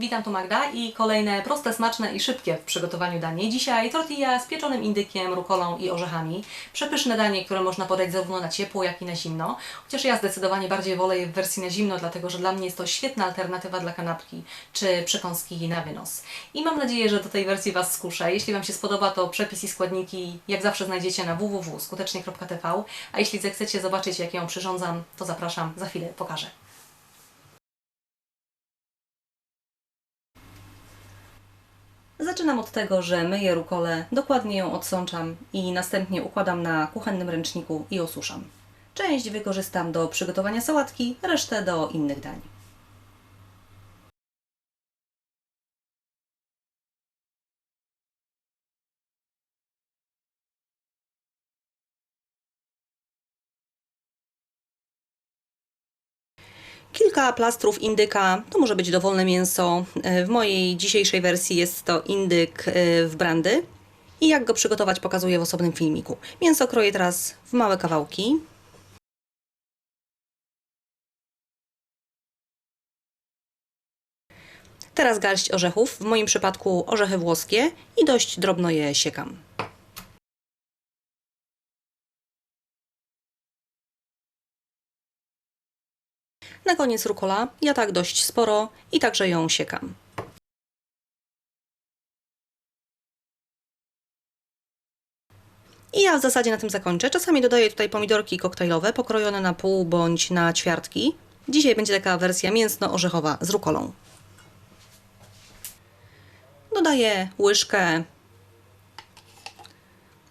Witam, tu Magda i kolejne proste, smaczne i szybkie w przygotowaniu danie. Dzisiaj tortilla z pieczonym indykiem, rukolą i orzechami. Przepyszne danie, które można podać zarówno na ciepło, jak i na zimno. Chociaż ja zdecydowanie bardziej wolę je w wersji na zimno, dlatego że dla mnie jest to świetna alternatywa dla kanapki czy przekąski na wynos. I mam nadzieję, że do tej wersji Was skuszę. Jeśli Wam się spodoba, to przepis i składniki jak zawsze znajdziecie na www.skutecznie.tv. A jeśli zechcecie zobaczyć, jak ją przyrządzam, to zapraszam, za chwilę pokażę. Zaczynam od tego, że myję rukolę, dokładnie ją odsączam i następnie układam na kuchennym ręczniku i osuszam. Część wykorzystam do przygotowania sałatki, resztę do innych dań. Kilka plastrów indyka, to może być dowolne mięso. E, W mojej dzisiejszej wersji jest to indyk e, w brandy. I jak go przygotować pokazuję w osobnym filmiku. Mięso kroję teraz w małe kawałki. Teraz garść orzechów, w moim przypadku orzechy włoskie i dość drobno je siekam. Na koniec rukola, ja tak dość sporo i także ją siekam. I ja w zasadzie na tym zakończę. Czasami dodaję tutaj pomidorki koktajlowe, pokrojone na pół bądź na ćwiartki. Dzisiaj będzie taka wersja mięsno-orzechowa z rukolą. Dodaję łyżkę,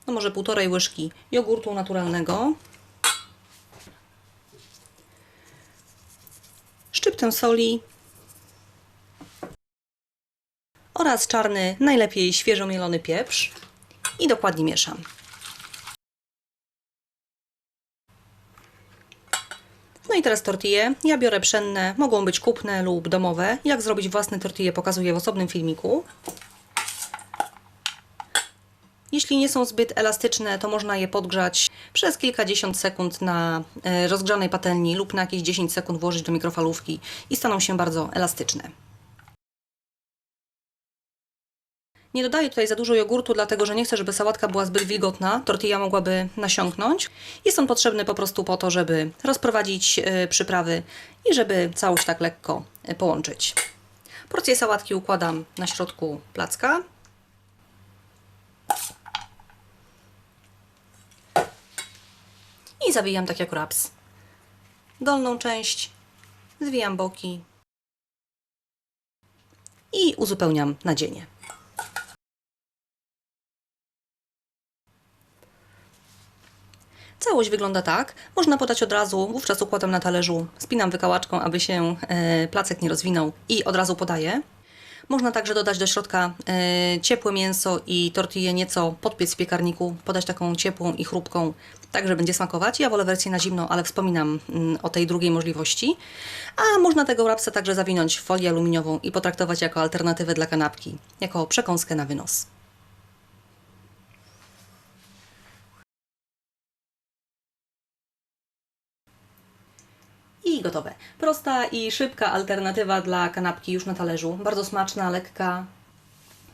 no może półtorej łyżki jogurtu naturalnego. Szczyptę soli oraz czarny, najlepiej świeżo mielony pieprz i dokładnie mieszam. No i teraz tortille. Ja biorę pszenne, mogą być kupne lub domowe. Jak zrobić własne tortille pokazuję w osobnym filmiku. Jeśli nie są zbyt elastyczne, to można je podgrzać przez kilkadziesiąt sekund na e, rozgrzanej patelni lub na jakieś 10 sekund włożyć do mikrofalówki i staną się bardzo elastyczne. Nie dodaję tutaj za dużo jogurtu, dlatego że nie chcę, żeby sałatka była zbyt wilgotna. Tortilla mogłaby nasiąknąć. Jest on potrzebny po prostu po to, żeby rozprowadzić e, przyprawy i żeby całość tak lekko e, połączyć. Porcję sałatki układam na środku placka. i zawijam tak jak wraps. Dolną część zwijam boki i uzupełniam nadzienie. Całość wygląda tak. Można podać od razu, wówczas układam na talerzu, spinam wykałaczką, aby się e, placek nie rozwinął i od razu podaję. Można także dodać do środka e, ciepłe mięso i tortillę nieco podpiec w piekarniku, podać taką ciepłą i chrupką, tak że będzie smakować. Ja wolę wersję na zimno, ale wspominam mm, o tej drugiej możliwości. A można tego wrapsa także zawinąć w folię aluminiową i potraktować jako alternatywę dla kanapki, jako przekąskę na wynos. I gotowe. Prosta i szybka alternatywa dla kanapki już na talerzu. Bardzo smaczna, lekka.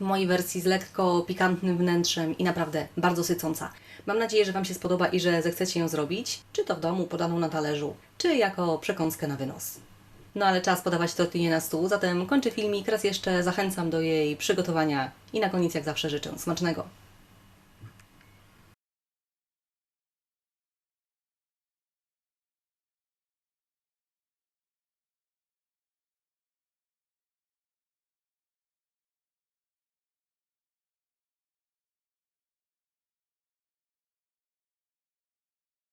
W mojej wersji z lekko pikantnym wnętrzem i naprawdę bardzo sycąca. Mam nadzieję, że Wam się spodoba i że zechcecie ją zrobić, czy to w domu podaną na talerzu, czy jako przekąskę na wynos. No ale czas podawać tortillę na stół, zatem kończę filmik. Raz jeszcze zachęcam do jej przygotowania i na koniec jak zawsze życzę smacznego.